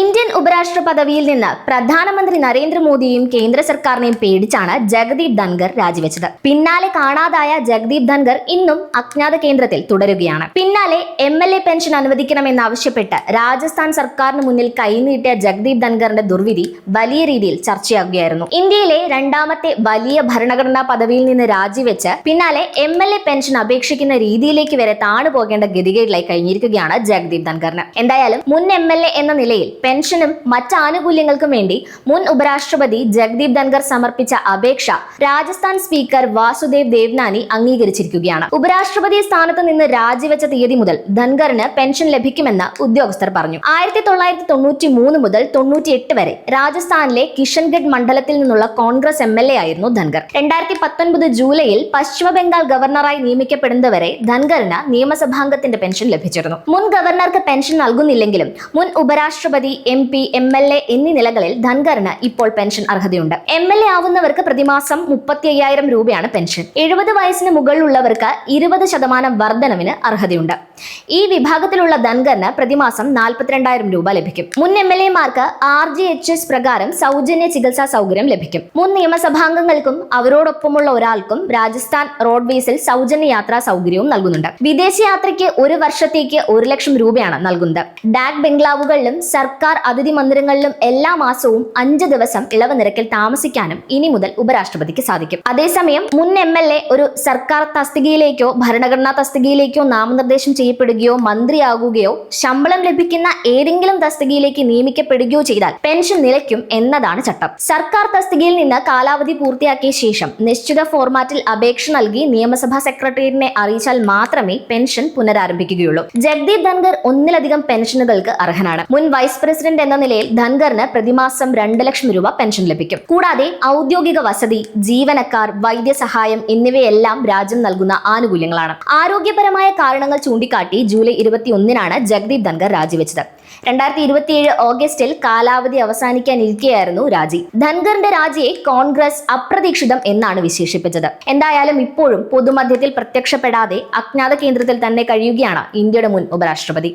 Indian ഉപരാഷ്ട്ര പദവിയിൽ നിന്ന് പ്രധാനമന്ത്രി നരേന്ദ്രമോദിയെയും കേന്ദ്ര സർക്കാരിനെയും പേടിച്ചാണ് ജഗദീപ് ധൻഗർ രാജിവെച്ചത്. പിന്നാലെ കാണാതായ ജഗദീപ് ധൻഗർ ഇന്നും അജ്ഞാത കേന്ദ്രത്തിൽ തുടരുകയാണ്. പിന്നാലെ എം എൽ എ പെൻഷൻ അനുവദിക്കണമെന്നാവശ്യപ്പെട്ട് രാജസ്ഥാൻ സർക്കാരിന് മുന്നിൽ കൈനീട്ടിയ ജഗദീപ് ധൻഗറിന്റെ ദുർവിധി വലിയ രീതിയിൽ ചർച്ചയാകുകയായിരുന്നു ഇന്ത്യയിലെ രണ്ടാമത്തെ വലിയ ഭരണഘടനാ പദവിയിൽ നിന്ന് രാജിവെച്ച് പിന്നാലെ എം എൽ എ പെൻഷൻ അപേക്ഷിക്കുന്ന രീതിയിലേക്ക് വരെ താണു പോകേണ്ട ഗതികേടിലായി കഴിഞ്ഞിരിക്കുകയാണ് ജഗദീപ് ധൻഖറിന്. എന്തായാലും മുൻ എം എൽ എ എന്ന നിലയിൽ പെൻഷനും മറ്റ് ആനുകൂല്യങ്ങൾക്കും വേണ്ടി മുൻ ഉപരാഷ്ട്രപതി ജഗ്ദീപ് ധൻഖർ സമർപ്പിച്ച അപേക്ഷ രാജസ്ഥാൻ സ്പീക്കർ വാസുദേവ് ദേവ്നാനി അംഗീകരിച്ചിരിക്കുകയാണ്. ഉപരാഷ്ട്രപതി സ്ഥാനത്ത് നിന്ന് രാജിവെച്ച തീയതി മുതൽ ധൻഖറിന് പെൻഷൻ ലഭിക്കുമെന്ന് ഉദ്യോഗസ്ഥർ പറഞ്ഞു. ആയിരത്തി തൊള്ളായിരത്തി തൊണ്ണൂറ്റി മൂന്ന് മുതൽ തൊണ്ണൂറ്റിയെട്ട് വരെ രാജസ്ഥാനിലെ കിഷൻഗഡ് മണ്ഡലത്തിൽ നിന്നുള്ള കോൺഗ്രസ് എം എൽ എ ആയിരുന്നു ധൻഖർ. രണ്ടായിരത്തി പത്തൊൻപത് ജൂലൈയിൽ പശ്ചിമ ബംഗാൾ ഗവർണറായി നിയമിക്കപ്പെടുന്നവരെ ധൻഖറിന് നിയമസഭാംഗത്തിന്റെ പെൻഷൻ ലഭിച്ചിരുന്നു. മുൻ ഗവർണർക്ക് പെൻഷൻ നൽകുന്നില്ലെങ്കിലും മുൻ ഉപരാഷ്ട്രപതി M P M L A എന്നീ നിലകളിൽ ധൻഖറിന് ഇപ്പോൾ പെൻഷൻ അർഹതയുണ്ട്. എം എൽ എ ആവുന്നവർക്ക് പ്രതിമാസം മുപ്പത്തി അയ്യായിരം രൂപയാണ് പെൻഷൻ. എഴുപത് വയസ്സിന് മുകളിലുള്ളവർക്ക് ഇരുപത് ശതമാനം വർധനവിന് അർഹതയുണ്ട്. ഈ വിഭാഗത്തിലുള്ള ധൻഖറിന് പ്രതിമാസം നാൽപ്പത്തിരണ്ടായിരം രൂപ ലഭിക്കും. മുൻ എം എൽ എമാർക്ക് ആർ ജി എച്ച് എസ് പ്രകാരം സൗജന്യ ചികിത്സാ സൗകര്യം ലഭിക്കും. മുൻ നിയമസഭാംഗങ്ങൾക്കും അവരോടൊപ്പമുള്ള ഒരാൾക്കും രാജസ്ഥാൻ റോഡ്വേസിൽ സൗജന്യ യാത്രാ സൗകര്യവും നൽകുന്നുണ്ട്. വിദേശയാത്രയ്ക്ക് ഒരു വർഷത്തേക്ക് ഒരു ലക്ഷം രൂപയാണ് നൽകുന്നത്. ഡാക് ബംഗ്ലാവുകളിലും സർക്കാർ അതിഥി മന്ദിരങ്ങളിലും എല്ലാ മാസവും അഞ്ച് ദിവസം ഇളവ് നിരക്കിൽ താമസിക്കാനും ഇനി മുതൽ ഉപരാഷ്ട്രപതിക്ക് സാധിക്കും. അതേസമയം മുൻ എം എൽ എ ഒരു സർക്കാർ തസ്തികയിലേക്കോ ഭരണഘടനാ തസ്തികയിലേക്കോ നാമനിർദ്ദേശം ചെയ്യപ്പെടുകയോ മന്ത്രിയാകുകയോ ശമ്പളം ലഭിക്കുന്ന ഏതെങ്കിലും തസ്തികയിലേക്ക് നിയമിക്കപ്പെടുകയോ ചെയ്താൽ പെൻഷൻ നിലയ്ക്കും എന്നതാണ് ചട്ടം. സർക്കാർ തസ്തികയിൽ നിന്ന് കാലാവധി പൂർത്തിയാക്കിയ ശേഷം നിശ്ചിത ഫോർമാറ്റിൽ അപേക്ഷ നൽകി നിയമസഭാ സെക്രട്ടേറിയറ്റിനെ അറിയിച്ചാൽ മാത്രമേ പെൻഷൻ പുനരാരംഭിക്കുകയുള്ളൂ. ജഗ്ദീപ് ധൻഗർ ഒന്നിലധികം പെൻഷനുകൾക്ക് അർഹനാണ്. മുൻ വൈസ് പ്രസിഡന്റ് എന്ന നിലയിൽ ധൻഖറിന് പ്രതിമാസം രണ്ട് ലക്ഷം രൂപ പെൻഷൻ ലഭിക്കും. കൂടാതെ ഔദ്യോഗിക വസതി ജീവനക്കാർ വൈദ്യസഹായം എന്നിവയെല്ലാം രാജ്യം നൽകുന്ന ആനുകൂല്യങ്ങളാണ്. ആരോഗ്യപരമായ കാരണങ്ങൾ ചൂണ്ടിക്കാട്ടി ജൂലൈ ഇരുപത്തിയൊന്നിനാണ് ജഗ്ദീപ് ധൻഖർ രാജിവെച്ചത്. രണ്ടായിരത്തി ഇരുപത്തിയേഴ് ഓഗസ്റ്റിൽ കാലാവധി അവസാനിക്കാനിരിക്കെയായിരുന്നു രാജി. ധൻഖറിന്റെ രാജിയെ കോൺഗ്രസ് അപ്രതീക്ഷിതം എന്നാണ് വിശേഷിപ്പിച്ചത്. എന്തായാലും ഇപ്പോഴും പൊതുമധ്യത്തിൽ പ്രത്യക്ഷപ്പെടാതെ അജ്ഞാത കേന്ദ്രത്തിൽ തന്നെ കഴിയുകയാണ് ഇന്ത്യയുടെ മുൻ ഉപരാഷ്ട്രപതി.